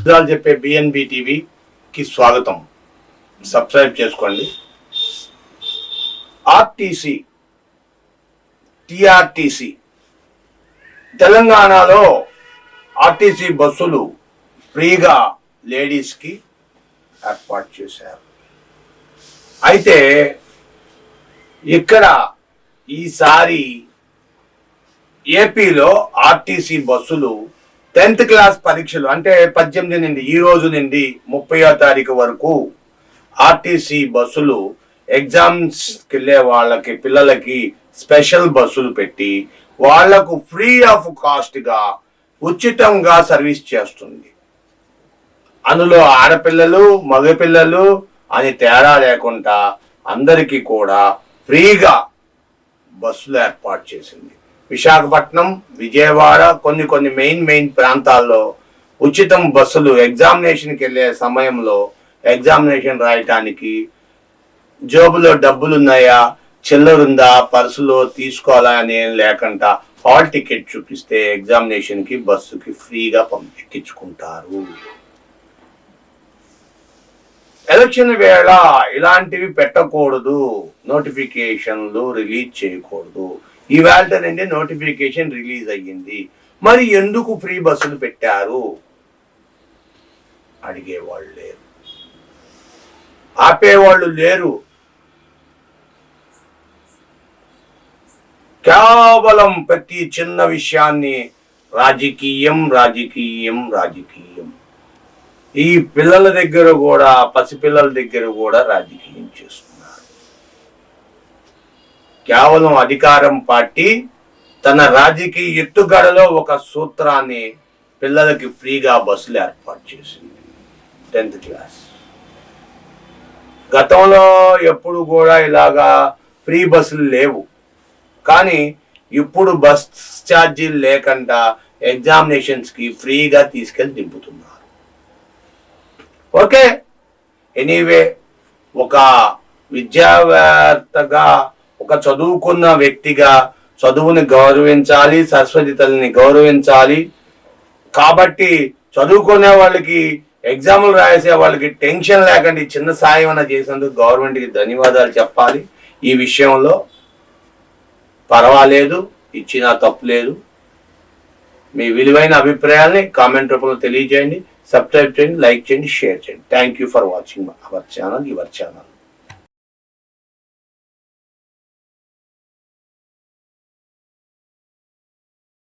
నిజాలు చెప్పే బిఎన్బి టీవీకి స్వాగతం. సబ్స్క్రైబ్ చేసుకోండి. ఆర్టీసీ టిఆర్టీసీ తెలంగాణలో ఆర్టీసీ బస్సులు ఫ్రీగా లేడీస్కి ఏర్పాటు చేశారు. అయితే ఇక్కడ ఈసారి ఏపీలో ఆర్టీసీ బస్సులు టెన్త్ క్లాస్ పరీక్షలు అంటే పద్దెనిమిది నుండి ఈ రోజు నుండి ముప్పయో తారీఖు వరకు ఆర్టీసీ బస్సులు ఎగ్జామ్స్కి వెళ్ళే వాళ్ళకి పిల్లలకి స్పెషల్ బస్సులు పెట్టి వాళ్ళకు ఫ్రీ ఆఫ్ కాస్ట్గా ఉచితంగా సర్వీస్ చేస్తుంది. అందులో ఆడపిల్లలు మగపిల్లలు అని తేడా లేకుండా అందరికీ కూడా ఫ్రీగా బస్సులు ఏర్పాటు చేసింది. విశాఖపట్నం విజయవాడ కొన్ని కొన్ని మెయిన్ మెయిన్ ప్రాంతాల్లో ఉచితం బస్సులు ఎగ్జామినేషన్కి వెళ్ళే సమయంలో ఎగ్జామినేషన్ రాయటానికి జోబులో డబ్బులున్నాయా చిల్లరుందా పర్సులో తీసుకోవాలా అని ఏం లేకుండా హాల్ టికెట్ చూపిస్తే ఎగ్జామినేషన్కి బస్సుకి ఫ్రీగా పంపించుకుంటారు ఎలక్షన్ వేళ ఇలాంటివి పెట్టకూడదు. నోటిఫికేషన్లు రిలీజ్ చేయకూడదు. ఇవాళ నుండి నోటిఫికేషన్ రిలీజ్ అయ్యింది. మరి ఎందుకు ఫ్రీ బస్సులు పెట్టారు? అడిగేవాళ్ళు లేరు. ఆపేవాళ్ళు లేరు. కేవలం ప్రతి చిన్న విషయాన్ని రాజకీయం రాజకీయం రాజకీయం. ఈ పిల్లల దగ్గర కూడా పసిపిల్లల దగ్గర కూడా రాజకీయం చేస్తుంది కేవలం అధికారం పార్టీ తన రాజకీయ ఎత్తుగడలో ఒక సూత్రాన్ని పిల్లలకి ఫ్రీగా బస్సులు ఏర్పాటు చేసింది. Tenth class. గతంలో ఎప్పుడు కూడా ఇలాగా ఫ్రీ బస్సులు లేవు. కానీ ఇప్పుడు బస్ ఛార్జీలు లేకుండా ఎగ్జామినేషన్స్కి ఫ్రీగా తీసుకెళ్ళి దింపుతున్నారు. ఓకే. ఎనీవే ఒక విద్యావేత్తగా ఒక చదువుకున్న వ్యక్తిగా చదువుని గౌరవించాలి సరస్వతి తల్లిని గౌరవించాలి. కాబట్టి చదువుకునే వాళ్ళకి ఎగ్జామ్లు రాసే వాళ్ళకి టెన్షన్ లేకుండా. చిన్న సాయం అన్న చేసినందుకు గవర్నమెంట్కి ధన్యవాదాలు చెప్పాలి. ఈ విషయంలో పర్వాలేదు ఇచ్చినా తప్పు లేదు మీ విలువైన అభిప్రాయాల్ని కామెంట్ రూపంలో తెలియజేయండి సబ్స్క్రైబ్ చేయండి లైక్ చేయండి షేర్ చేయండి. Thank you for watching our channel your channel